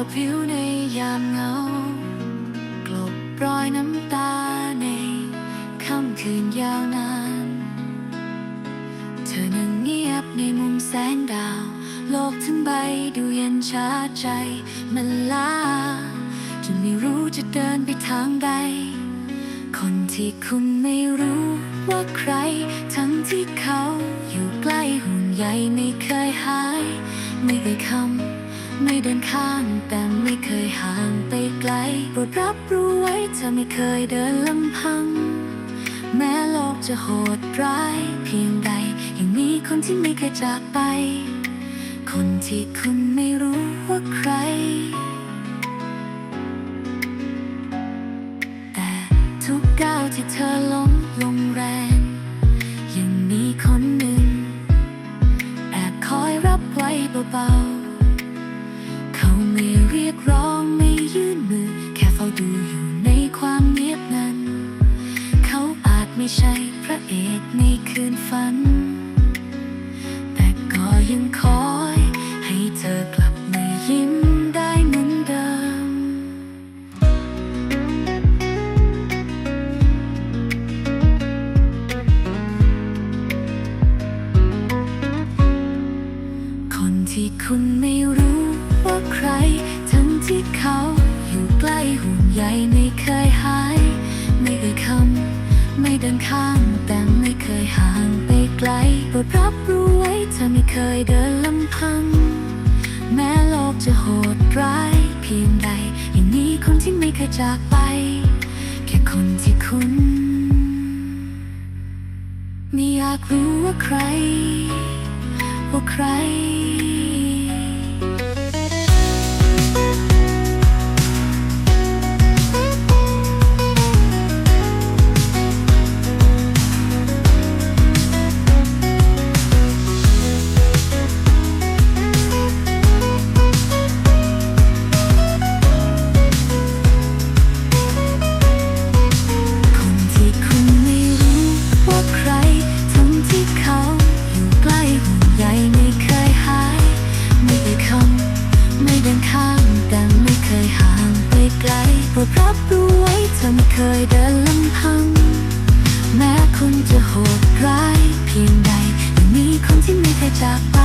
วพริ้วในยามเงา กลบรอยน้ำตาในค่ำคืนยาวนาน เธอนั่งเงียบในมุมแสงดาว โลกทั้งใบดูเย็นชาใจมันล้าจนไม่รู้จะเดินไปทางใด คนที่คุณไม่รู้ว่าใคร ทั้งที่เขาอยู่ใกล้ห่วงใยไม่เคยหาย ไม่เคยคำ ไม่เดินข้างแต่ไม่เคยห่างไปไกลโปรดรับรู้ไว้เธอไม่เคยเดินลำพัง แม้โลกจะโหดร้ายเพียงใดยังมีคนที่ไม่เคยจากไป คนที่คุณไม่รู้ว่าใคร แต่ทุกก้าวที่เธอล้มลง ไม่ใช่พระเอกในคืนฝัน แต่ก็ยังคอยให้เธอกลับมายิ้มได้เหมือนเดิม คนที่คุณไม่ รดรับรู้ไว้เธอไม่เคยเดินลำพัง แม้โลกจะโหดร้าย เพียงใดยังมีคนที่ไม่เคยจากไป แค่คนที่คุณไม่อยากรู้ว่าใคร ว่าใคร รับรู้ไว้จนเคยเดินลำพัง แม้คุณจะโหดร้ายเพียงใดยังมีคนที่ไม่เคยจากไป